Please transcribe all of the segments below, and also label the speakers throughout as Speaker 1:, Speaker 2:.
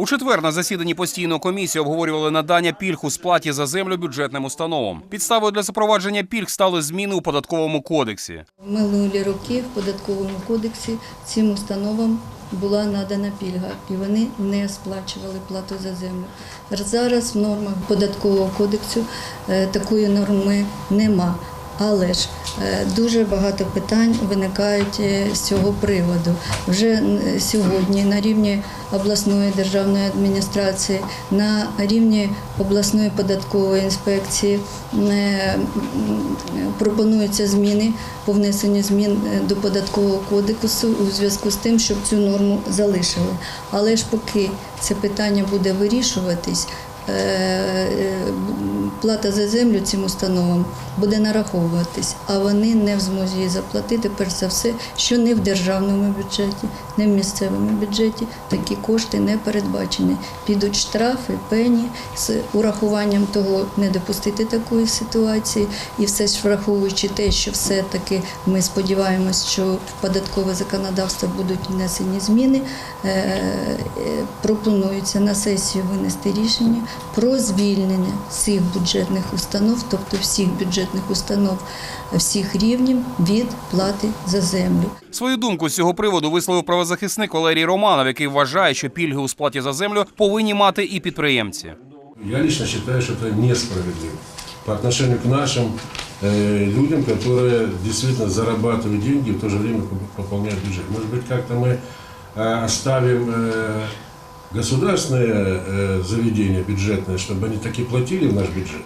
Speaker 1: У четвер на засіданні постійної комісії обговорювали надання пільг у сплаті за землю бюджетним установам. Підставою для запровадження пільг стали зміни у податковому кодексі.
Speaker 2: Минулі роки в податковому кодексі цим установам була надана пільга, і вони не сплачували плату за землю. Зараз в нормах податкового кодексу е, такої норми нема. Але ж е, дуже багато питань виникають е, з цього приводу. Вже сьогодні на рівні обласної державної адміністрації, на рівні обласної податкової інспекції е, пропонуються зміни по внесенню змін до податкового кодексу у зв'язку з тим, щоб цю норму залишили. Але ж поки це питання буде вирішуватись. Плата за землю цим установам буде нараховуватись, а вони не в змозі її заплатити, перш за все, що не в державному бюджеті, не в місцевому бюджеті такі кошти не передбачені. Підуть штрафи, пені з урахуванням того не допустити такої ситуації, і все ж враховуючи те, що все-таки ми сподіваємось, що в податкове законодавство будуть внесені зміни, е, е, пропонується на сесію винести рішення про звільнення всіх бюджетних установ, тобто всіх бюджетних установ всіх рівнів від плати за землю.
Speaker 1: Свою думку з цього приводу висловив правозахисник Валерій Романов, який вважає, що пільги у сплаті за землю повинні мати і підприємці.
Speaker 3: Я лично считаю, что это несправедливо по отношению к нашим э, людям, которые действительно зарабатывают деньги и в то же время пополняют бюджет. Может быть, как-то мы э, оставим э, государственные э, заведения бюджетные, чтобы они таки платили в наш бюджет.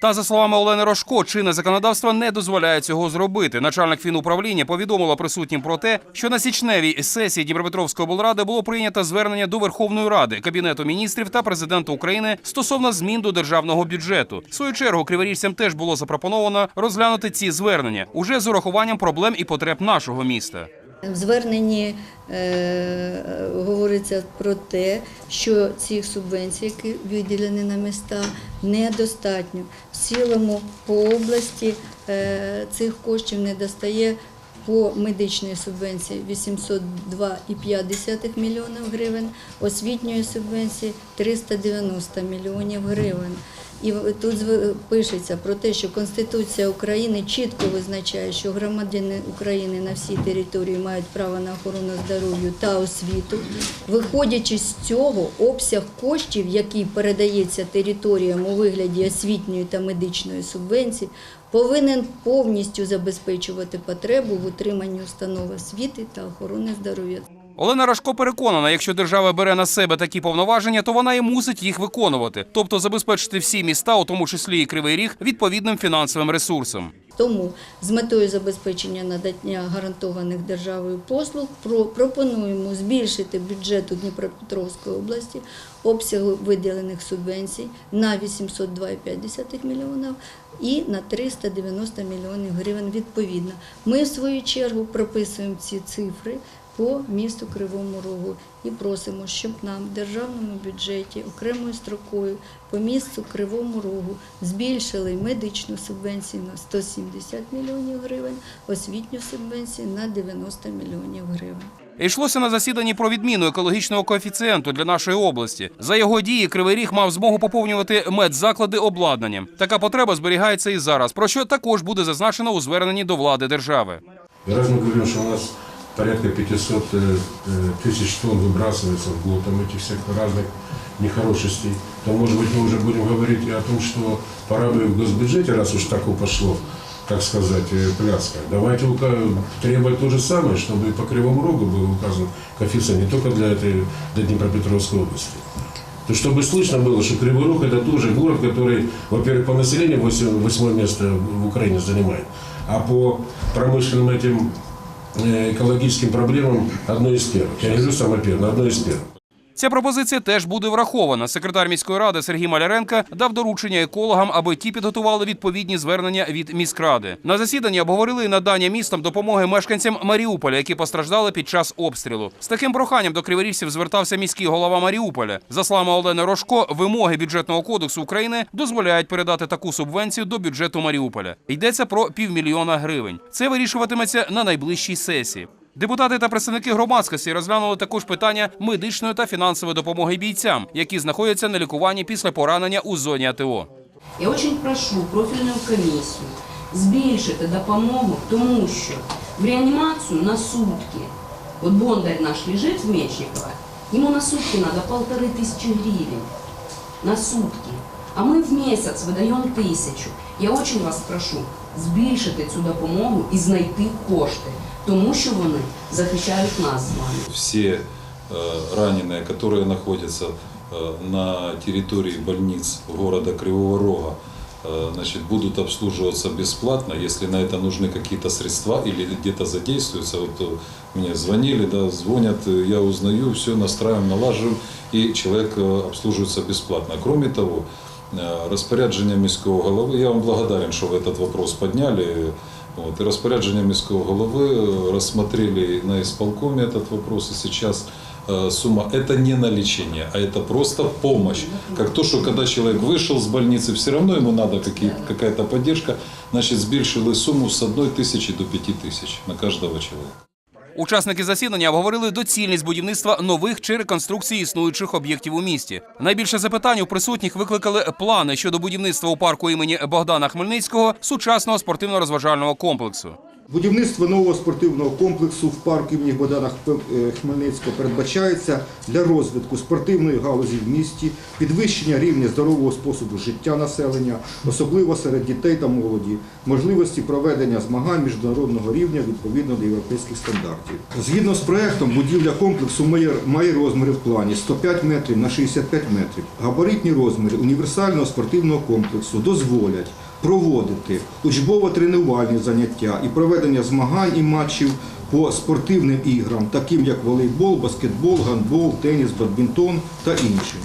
Speaker 1: Та за словами Олени Рожко, чинне законодавство не дозволяє цього зробити. Начальник фінуправління повідомила присутнім про те, що на січневій сесії Дніпропетровської облради було прийнято звернення до Верховної Ради, Кабінету міністрів та президента України стосовно змін до державного бюджету. В свою чергу криворіжцям теж було запропоновано розглянути ці звернення уже з урахуванням проблем і потреб нашого міста.
Speaker 2: В зверненні е, говориться про те, що цих субвенцій, які виділені на міста, недостатньо. В цілому по області е, цих коштів не достає по медичній субвенції 802,5 мільйонів гривень, освітньої субвенції 390 мільйонів гривень. І тут пишеться про те, що Конституція України чітко визначає, що громадяни України на всій території мають право на охорону здоров'я та освіту. Виходячи з цього, обсяг коштів, який передається територіям у вигляді освітньої та медичної субвенції, повинен повністю забезпечувати потребу в утриманні установ освіти та охорони здоров'я.
Speaker 1: Олена Рашко переконана, якщо держава бере на себе такі повноваження, то вона і мусить їх виконувати, тобто забезпечити всі міста, у тому числі і Кривий Ріг, відповідним фінансовим ресурсом.
Speaker 2: Тому з метою забезпечення надання гарантованих державою послуг пропонуємо збільшити бюджет у Дніпропетровської області обсягу виділених субвенцій на 802,5 мільйонів і на 390 мільйонів гривень відповідно. Ми в свою чергу прописуємо ці цифри по місту Кривому Рогу і просимо, щоб нам в державному бюджеті окремою строкою по місту Кривому Рогу збільшили медичну субвенцію на 170 мільйонів гривень, освітню субвенцію на 90 мільйонів гривень.
Speaker 1: Йшлося на засіданні про відміну екологічного коефіцієнту для нашої області. За його дії Кривий Ріг мав змогу поповнювати медзаклади обладнанням. Така потреба зберігається і зараз, про що також буде зазначено у зверненні до влади держави.
Speaker 3: И раз мы говорим, что у нас порядка 500 э, э, тысяч тонн выбрасывается в год, там этих всех разных нехорошестей, то, может быть, мы уже будем говорить и о том, что пора бы в госбюджете, раз уж так пошло, так сказать, э, пляска, давайте требовать то же самое, чтобы и по Кривому Рогу был указан коэффициент не только для, этой, для Днепропетровской области. То чтобы слышно было, что Кривой Рог это тоже город, который, во-первых, по населению восьм- восьмое место в Украине занимает, а по промышленным этим экологическим проблемам одно из первых. Я не говорю самое первое, но одно из первых.
Speaker 1: Ця пропозиція теж буде врахована. Секретар міської ради Сергій Маляренко дав доручення екологам, аби ті підготували відповідні звернення від міськради. На засіданні обговорили надання містам допомоги мешканцям Маріуполя, які постраждали під час обстрілу. З таким проханням до криворіжців звертався міський голова Маріуполя. За словами Олени Рожко, вимоги бюджетного кодексу України дозволяють передати таку субвенцію до бюджету Маріуполя. Йдеться про півмільйона гривень. Це вирішуватиметься на найближчій сесії. Депутати та представники громадськості розглянули також питання медичної та фінансової допомоги бійцям, які знаходяться на лікуванні після поранення у зоні АТО.
Speaker 4: Я очень прошу профільну комісію збільшити допомогу, тому що в реанімацію на сутки, от Бондар наш лежить в Мечниково, йому на сутки треба полтори тисячі гривень. На сутки. А ми в місяць видаємо тисячу. Я очень вас прошу збільшити цю допомогу і знайти кошти, тому що вони захищають нас з вами.
Speaker 5: все э, раненые, которые находятся э, на территории больниц города Кривого Рога, э, значит, будут обслуживаться бесплатно. Если на это нужны какие-то средства или где-то задействуются, вот э, мне звонили, да, звонят, э, я узнаю, все настраиваем, налаживаем, и человек э, обслуживается бесплатно. Кроме того, э, распорядження міського голови, я вам благодарен, що ви этот вопрос подняли. Вот, и распоряджение міського голови э, рассмотрели на исполкоме этот вопрос, и сейчас э, сумма это не на лечение, а это просто помощь. Как то, что когда человек вышел с больницы, все равно ему надо какие- какая-то поддержка, значит, збільшили сумму с одной тысячи до пяти тысяч на каждого человека.
Speaker 1: Учасники засідання обговорили доцільність будівництва нових чи реконструкції існуючих об'єктів у місті. Найбільше запитань у присутніх викликали плани щодо будівництва у парку імені Богдана Хмельницького сучасного спортивно-розважального комплексу.
Speaker 6: Будівництво нового спортивного комплексу в парку імені Богдана е, Хмельницького передбачається для розвитку спортивної галузі в місті, підвищення рівня здорового способу життя населення, особливо серед дітей та молоді, можливості проведення змагань міжнародного рівня відповідно до європейських стандартів. Згідно з проектом, будівля комплексу має, має розміри в плані 105 метрів на 65 метрів. Габаритні розміри універсального спортивного комплексу дозволять проводити учбово-тренувальні заняття і проведення змагань і матчів по спортивним іграм, таким як волейбол, баскетбол, гандбол, теніс, бадмінтон та інші.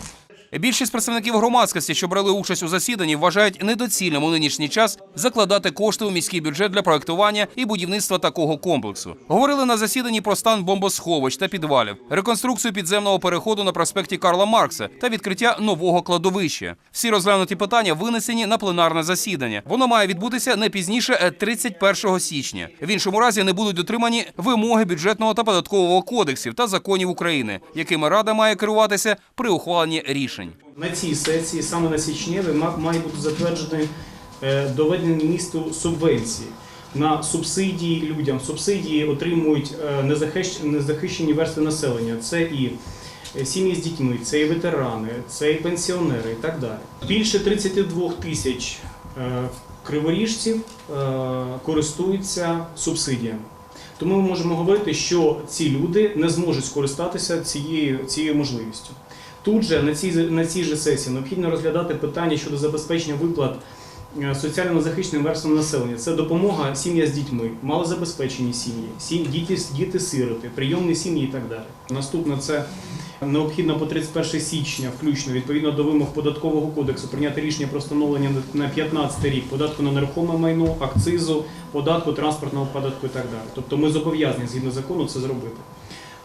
Speaker 1: Більшість представників громадськості, що брали участь у засіданні, вважають недоцільним у нинішній час закладати кошти у міський бюджет для проектування і будівництва такого комплексу. Говорили на засіданні про стан бомбосховищ та підвалів, реконструкцію підземного переходу на проспекті Карла Маркса та відкриття нового кладовища. Всі розглянуті питання винесені на пленарне засідання. Воно має відбутися не пізніше е, 31 січня. В іншому разі не будуть дотримані вимоги бюджетного та податкового кодексів та законів України, якими рада має керуватися при ухваленні рішень.
Speaker 7: На цій сесії, саме на січневі, ма- має бути затверджений е, доведені місту субвенції на субсидії людям. Субсидії отримують е, незахищені верстви населення. Це і е, сім'ї з дітьми, це і ветерани, це і пенсіонери і так далі. Більше 32 тисяч криворіжців користуються субсидіями. Тому ми можемо говорити, що ці люди не зможуть скористатися цією, цією можливістю. Тут же на цій, на цій же сесії необхідно розглядати питання щодо забезпечення виплат е, соціально захищеним верствам населення. Це допомога сім'я з дітьми, малозабезпечені сім'ї, сім, діти, діти-сироти, прийомні сім'ї і так далі. Наступне це необхідно по 31 січня, включно відповідно до вимог податкового кодексу, прийняти рішення про встановлення на 2015 рік податку на нерухоме майно, акцизу, податку транспортного податку і так далі. Тобто ми зобов'язані згідно закону це зробити.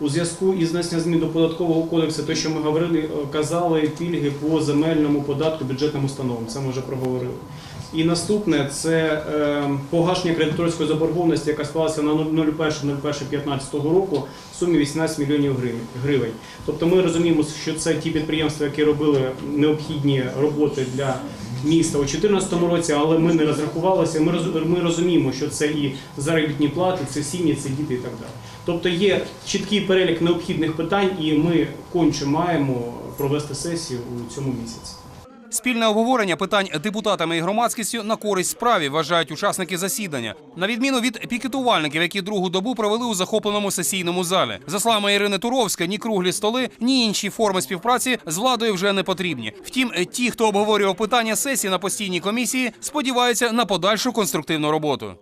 Speaker 7: У зв'язку із внесенням змін до податкового кодексу, те, що ми говорили, е, казали пільги по земельному податку бюджетним установам. Це ми вже проговорили. І наступне це е, погашення кредиторської заборгованості, яка склалася на 01.01.15 року в сумі 18 мільйонів гривень- гривень. Тобто ми розуміємо, що це ті підприємства, які робили необхідні роботи для міста у 2014 році, але ми не розрахувалися. Ми ми розуміємо, що це і заробітні плати, це сім'ї, це діти і так далі. Тобто є чіткий перелік необхідних питань, і ми конче маємо провести сесію у цьому місяці.
Speaker 1: Спільне обговорення питань депутатами і громадськістю на користь справі вважають учасники засідання, на відміну від пікетувальників, які другу добу провели у захопленому сесійному залі. За словами Ірини Туровська, ні круглі столи, ні інші форми співпраці з владою вже не потрібні. Втім, ті, хто обговорював питання сесії на постійній комісії, сподіваються на подальшу конструктивну роботу.